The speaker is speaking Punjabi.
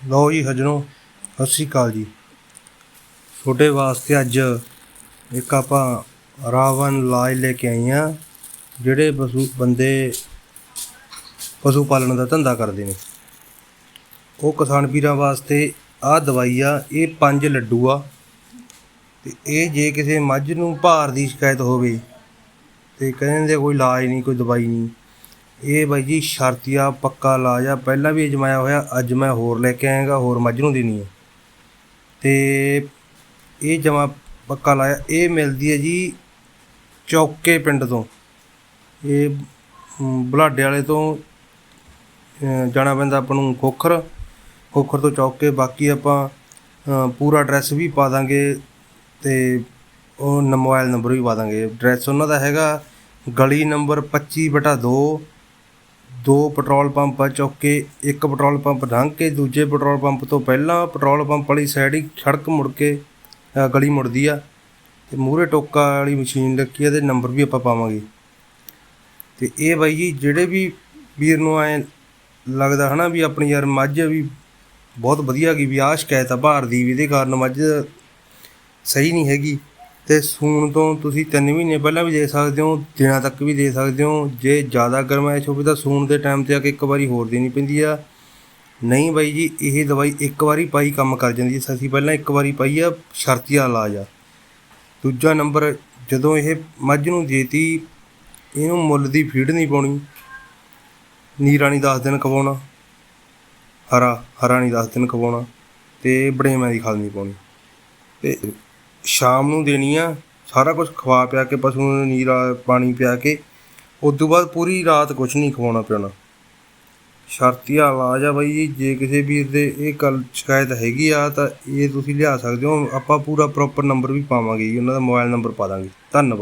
ਲਓ ਜੀ ਸੱਜਣੋ ਸਤਿ ਸ਼੍ਰੀ ਅਕਾਲ ਜੀ। ਤੁਹਾਡੇ ਵਾਸਤੇ ਅੱਜ ਇੱਕ ਆਪਾਂ ਰਾਵਣ ਲਾਜ ਲੈ ਕੇ ਆਏ ਆ ਜਿਹੜੇ ਪਸ਼ੂ, ਬੰਦੇ ਪਸ਼ੂ ਪਾਲਣ ਦਾ ਧੰਦਾ ਕਰਦੇ ਨੇ। ਉਹ ਕਿਸਾਨ ਵੀਰਾਂ ਵਾਸਤੇ ਆਹ ਦਵਾਈ ਆ, ਇਹ ਪੰਜ ਲੱਡੂ ਆ। ਤੇ ਇਹ ਜੇ ਕਿਸੇ ਮੱਝ ਨੂੰ ਭਾਰ ਦੀ ਸ਼ਿਕਾਇਤ ਹੋਵੇ, ਤੇ ਕਹਿੰਦੇ ਕੋਈ ਇਲਾਜ ਨਹੀਂ, ਕੋਈ ਦਵਾਈ ਨਹੀਂ। ਇਹ ਬਾਈ ਜੀ ਸ਼ਰਤੀਆ ਪੱਕਾ ਇਲਾਜ ਆ। ਪਹਿਲਾਂ ਵੀ ਅਜਮਾਇਆ ਹੋਇਆ, ਅੱਜ ਮੈਂ ਹੋਰ ਲੈ ਕੇ ਆਇਆਗਾ, ਹੋਰ ਮੱਝ ਨੂੰ ਦੇਣੀ ਹੈ ਤੇ ਇਹ ਜਮਾ ਪੱਕਾ ਲਾਇਆ ਇਹ ਮਿਲਦੀ ਹੈ ਜੀ ਚੌਕੇ ਪਿੰਡ ਤੋਂ। ਇਹ ਬੁਲਾਡੇ ਵਾਲੇ ਤੋਂ ਜਾਣਾ ਪੈਂਦਾ ਆਪਾਂ ਨੂੰ ਖੋਖਰ। ਖੋਖਰ ਤੋਂ ਚੌਕੇ, ਬਾਕੀ ਆਪਾਂ ਪੂਰਾ ਐਡਰੈਸ ਵੀ ਪਾ ਦਾਂਗੇ ਤੇ ਉਹ ਨ- ਮੋਬਾਈਲ ਨੰਬਰ ਵੀ ਪਾ ਦਾਂਗੇ। ਐਡਰੈਸ ਉਹਨਾਂ ਦਾ ਹੈਗਾ ਗਲੀ ਨੰਬਰ 25 ਬਟਾ 2 ਦੋ ਪੈਟਰੋਲ ਪੰਪ ਆ, ਚੌਕੇ ਇੱਕ ਪੈਟਰੋਲ ਪੰਪ ਲੰਘ ਕੇ, ਦੂਜੇ ਪੈਟਰੋਲ ਪੰਪ ਤੋਂ ਪਹਿਲਾਂ ਪੈਟਰੋਲ ਪੰਪ ਵਾਲੀ ਸਾਈਡ ਹੀ ਸੜਕ ਮੁੜ ਕੇ ਗਲੀ ਮੁੜਦੀ ਆ ਤੇ ਮੂਹਰੇ ਟੋਕਾ ਵਾਲੀ ਮਸ਼ੀਨ ਲੱਗੀ ਆ ਤੇ ਨੰਬਰ ਵੀ ਆਪਾਂ ਪਾਵਾਂਗੇ। ਤੇ ਇਹ ਬਾਈ ਜੀ, ਜਿਹੜੇ ਵੀ ਵੀਰ ਨੂੰ ਐ ਲੱਗਦਾ ਹਨਾ ਵੀ ਆਪਣੀ ਯਾਰ ਮੱਝ ਵੀ ਬਹੁਤ ਵਧੀਆ ਗਈ ਵੀ ਆਹ ਸ਼ਿਕਾਇਤ ਆ ਭਾਰ ਦੀ, ਵੀ ਇਹਦੇ ਕਾਰਨ ਮੱਝ ਸਹੀ ਨਹੀਂ ਹੈਗੀ। ਤੇ ਸੂਣ ਤੋਂ ਤੁਸੀਂ 3 ਮਹੀਨੇ ਪਹਿਲਾਂ ਵੀ ਦੇ ਸਕਦੇ ਹੋ, ਦਿਨਾਂ ਤੱਕ ਵੀ ਦੇ ਸਕਦੇ ਹੋ। ਜੇ ਜ਼ਿਆਦਾ ਗਰਮਾਇਸ਼ ਹੋਵੇ ਤਾਂ ਸੂਣ ਦੇ ਟਾਈਮ ਤੇ ਆ ਕੇ ਇੱਕ ਵਾਰੀ ਹੋਰ ਦੇਣੀ ਪੈਂਦੀ ਆ। ਨਹੀਂ ਬਾਈ ਜੀ, ਇਹ ਦਵਾਈ ਇੱਕ ਵਾਰੀ ਪਾਈ ਕੰਮ ਕਰ ਜਾਂਦੀ ਹੈ। ਅਸੀਂ ਪਹਿਲਾਂ ਇੱਕ ਵਾਰੀ ਪਾਈ ਆ ਸ਼ਰਤੀਆ ਇਲਾਜ ਆ। ਦੂਜਾ ਨੰਬਰ, ਜਦੋਂ ਇਹ ਮੱਝ ਨੂੰ ਦੇਤੀ, ਇਹਨੂੰ ਮੁੱਲ ਦੀ ਫੀਡ ਨਹੀਂ ਪਾਉਣੀ। ਨੀਰਾ ਨਹੀਂ 10 ਦਿਨ ਖਵਾਉਣਾ, ਹਰਾ ਹਰਾ ਨਹੀਂ 10 ਦਿਨ ਖਵਾਉਣਾ ਤੇ ਬੜੇਵੇਂ ਦੀ ਖਾਦ ਨਹੀਂ ਪਾਉਣੀ। ਤੇ ਸ਼ਾਮ ਨੂੰ ਦੇਣੀ ਆ, ਸਾਰਾ ਕੁਝ ਖਵਾ ਪਿਆ ਕੇ, ਪਸ਼ੂ ਨੂੰ ਨੀਰਾ, ਪਾਣੀ ਪਿਆ ਕੇ ਉਸ ਤੋਂ ਬਾਅਦ ਪੂਰੀ ਰਾਤ ਕੁਝ ਨਹੀਂ ਖਵਾਉਣਾ ਪਿਆਉਣਾ। ਸ਼ਰਤੀਆ ਇਲਾਜ ਆ ਬਾਈ ਜੀ, ਜੇ ਕਿਸੇ ਵੀਰ ਦੇ ਇਹ ਗੱਲ ਸ਼ਿਕਾਇਤ ਹੈਗੀ ਆ, ਤਾਂ ਇਹ ਤੁਸੀਂ ਲਿਆ ਸਕਦੇ ਹੋ, ਆਪਾਂ ਪੂਰਾ ਪ੍ਰੋਪਰ ਨੰਬਰ ਵੀ ਪਾਵਾਂਗੇ ਜੀ, ਉਹਨਾਂ ਦਾ ਮੋਬਾਈਲ ਨੰਬਰ ਪਾ ਦਾਂਗੇ। ਧੰਨਵਾਦ।